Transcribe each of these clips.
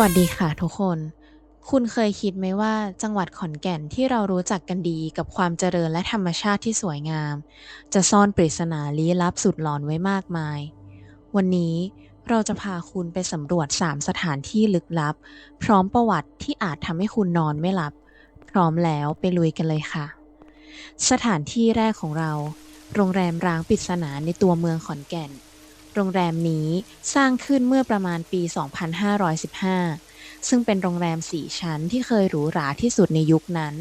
วัสดีค่ะทุกคน คุณเคยคิดไหมว่าจังหวัดขอนแก่นที่เรารู้จักกันดีกับความเจริญและธรรมชาติที่สวยงาม จะซ่อนปริศนาลี้ลับสุดหลอนไว้มากมาย วันนี้เราจะพาคุณไปสำรวจ 3 สถานที่ลึกลับ พร้อมประวัติที่อาจทำให้คุณนอนไม่หลับ พร้อมแล้วไปลุยกันเลยค่ะ สถานที่แรกของเรา โรงแรมร้างปริศนาในตัวเมืองขอนแก่น โรงแรมนี้สร้างขึ้นเมื่อประมาณปี 2515 ซึ่งเป็นโรงแรมสี่ชั้นที่เคยหรูหราที่สุดในยุคนั้น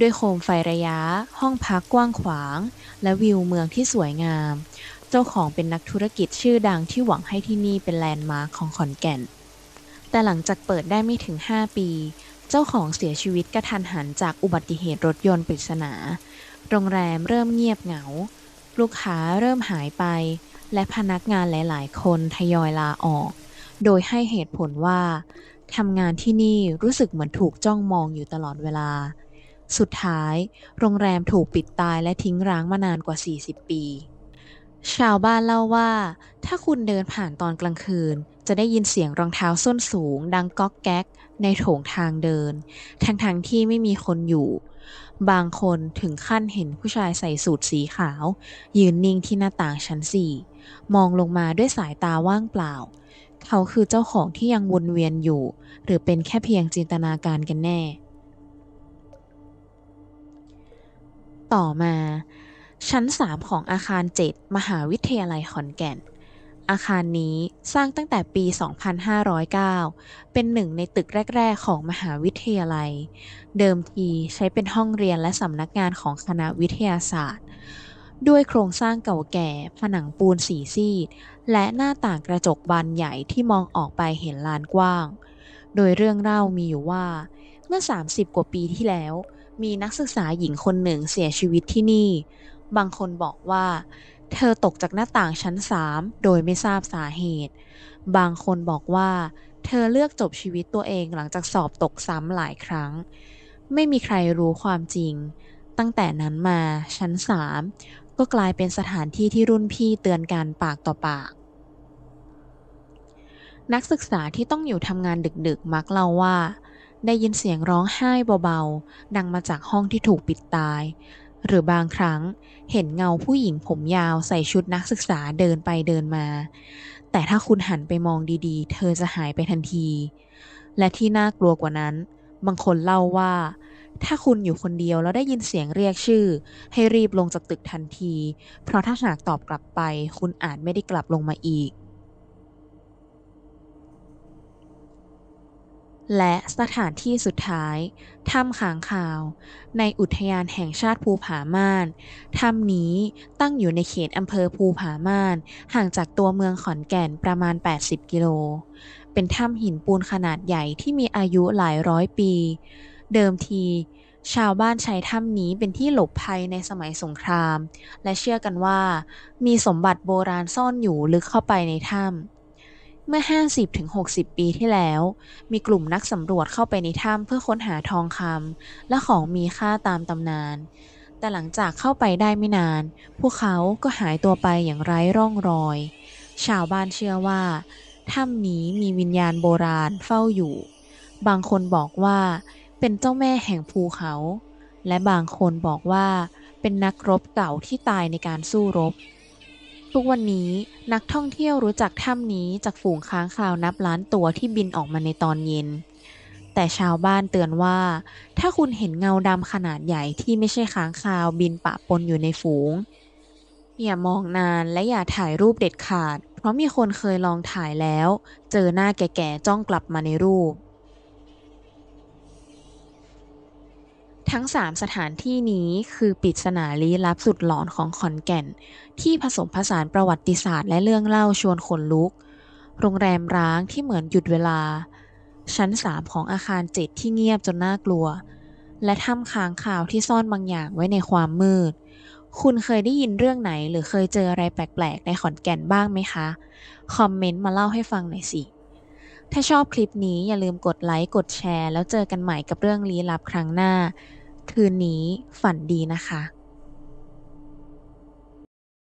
ด้วยโคมไฟระยะ ห้องพักกว้างขวาง และวิวเมืองที่สวยงาม เจ้าของเป็นนักธุรกิจชื่อดังที่หวังให้ที่นี่เป็นแลนด์มาร์คของขอนแก่น แต่หลังจากเปิดได้ไม่ถึง 5 ปี เจ้าของเสียชีวิตกระทันหันจากอุบัติเหตุรถยนต์ปริศนา โรงแรมเริ่มเงียบเหงา ลูกค้าเริ่มหายไป และพนักงานหลาย ๆ คนทยอยลาออก โดยให้เหตุผลว่าทำงานที่นี่รู้สึกเหมือนถูกจ้องมองอยู่ตลอดเวลา สุดท้าย โรงแรมถูกปิดตายและทิ้งร้างมานานกว่า 40 ปี ชาวบ้านเล่าว่า ถ้าคุณเดินผ่านตอนกลางคืน จะได้ยินเสียงรองเท้าส้นสูง ดังก๊อกแก๊ก ในโถงทางเดิน ทั้งๆทที่ไม่มีคนอยู่ บางคนถึงขั้นเห็นผู้ชายใส่สูทสีขาว ยืนนิ่งที่หน้าต่างชั้นสี่มองลงมาด้วยสายตาว่างเปล่า เขาคือเจ้าของที่ยังวนเวียนอยู่ หรือเป็นแค่เพียงจินตนาการกันแน่ ต่อมา ชั้น3ของอาคาร7มหาวิทยาลัยขอนแก่น อาคารนี้สร้างตั้งแต่ปี 2509 เป็นหนึ่งในตึกแรก ๆ ของมหาวิทยาลัย เดิมทีใช้เป็นห้องเรียนและสำนักงานของคณะวิทยาศาสตร์ ด้วยโครงสร้างเก่าแก่ ผนังปูนสีซีด และหน้าต่างกระจกบานใหญ่ที่มองออกไปเห็นลานกว้าง โดยเรื่องเล่ามีอยู่ว่า เมื่อ 30 กว่าปีที่แล้ว มีนักศึกษาหญิงคนหนึ่งเสียชีวิตที่นี่ บางคนบอกว่า เธอตกจากหน้าต่างชั้น3โดยไม่ทราบสาเหตุ บางคนบอกว่า เธอเลือกจบชีวิตตัวเองหลังจากสอบตกซ้ำหลายครั้ง ไม่มีใครรู้ความจริง ตั้งแต่นั้นมาชั้น3ก็กลายเป็นสถานที่ที่รุ่นพี่เตือนกันปากต่อปาก นักศึกษาที่ต้องอยู่ทำงานดึกๆ มักเล่าว่า ได้ยินเสียงร้องไห้เบาๆ ดังมาจากห้องที่ถูกปิดตาย หรือบางครั้งเห็นเงาผู้หญิงผมยาวใส่ชุดนักศึกษาเดินไปเดินมา แต่ถ้าคุณหันไปมองดีๆ เธอจะหายไปทันที และที่น่ากลัวกว่านั้น บางคนเล่าว่า ถ้าคุณอยู่คนเดียวแล้วได้ยินเสียงเรียกชื่อ ให้รีบลงจากตึกทันที เพราะถ้าหากตอบกลับไป คุณอาจไม่ได้กลับลงมาอีก และสถานที่สุดท้าย ถ้ำค้างคาว ในอุทยานแห่งชาติภูผาม่าน ถ้ำนี้ตั้งอยู่ในเขตอำเภอภูผาม่าน ห่างจากตัวเมืองขอนแก่นประมาณ 80 กิโล เป็นถ้ำหินปูนขนาดใหญ่ที่มีอายุหลายร้อยปี เดิมที ชาวบ้านใช้ถ้ำนี้เป็นที่หลบภัยในสมัยสงคราม และเชื่อกันว่า มีสมบัติโบราณซ่อนอยู่ลึกเข้าไปในถ้ำ เมื่อ 50-60 ปีที่แล้ว มีกลุ่มนักสำรวจเข้าไปในถ้ำเพื่อค้นหาทองคำและของมีค่าตามตำนาน แต่หลังจากเข้าไปได้ไม่นาน พวกเขาก็หายตัวไปอย่างไร้ร่องรอย ชาวบ้านเชื่อว่าถ้ำนี้มีวิญญาณโบราณเฝ้าอยู่ บางคนบอกว่าเป็นเจ้าแม่แห่งภูเขา และบางคนบอกว่าเป็นนักรบเก่าที่ตายในการสู้รบ ทุกวันนี้นักท่องเที่ยวรู้จักถ้ำนี้จากฝูงค้างคาวนับล้านตัวที่บินออกมาในตอนเย็น แต่ชาวบ้านเตือนว่า ถ้าคุณเห็นเงาดำขนาดใหญ่ที่ไม่ใช่ค้างคาวบินปะปนอยู่ในฝูง อย่ามองนานและอย่าถ่ายรูปเด็ดขาด เพราะมีคนเคยลองถ่ายแล้ว เจอหน้าแก่ๆจ้องกลับมาในรูป ทั้ง 3 สถานที่นี้คือปริศนาลี้ลับสุดหลอนของขอนแก่น ที่ผสมผสานประวัติศาสตร์และเรื่องเล่าชวนขนลุก โรงแรมร้างที่เหมือนหยุดเวลา ชั้น 3 ของอาคาร7ที่เงียบจนน่ากลัว และถ้ำค้างคาวที่ซ่อนบางอย่างไว้ในความมืด คุณเคยได้ยินเรื่องไหน หรือเคยเจออะไรแปลกๆ ในขอนแก่นบ้างไหมคะ คอมเมนต์มาเล่าให้ฟังหน่อยสิถ้าชอบคลิปนี้อย่าลืมกดไลค์ กดแชร์ แล้วเจอกันใหม่กับเรื่องลี้ลับครั้งหน้า คืนนี้ฝันดีนะคะ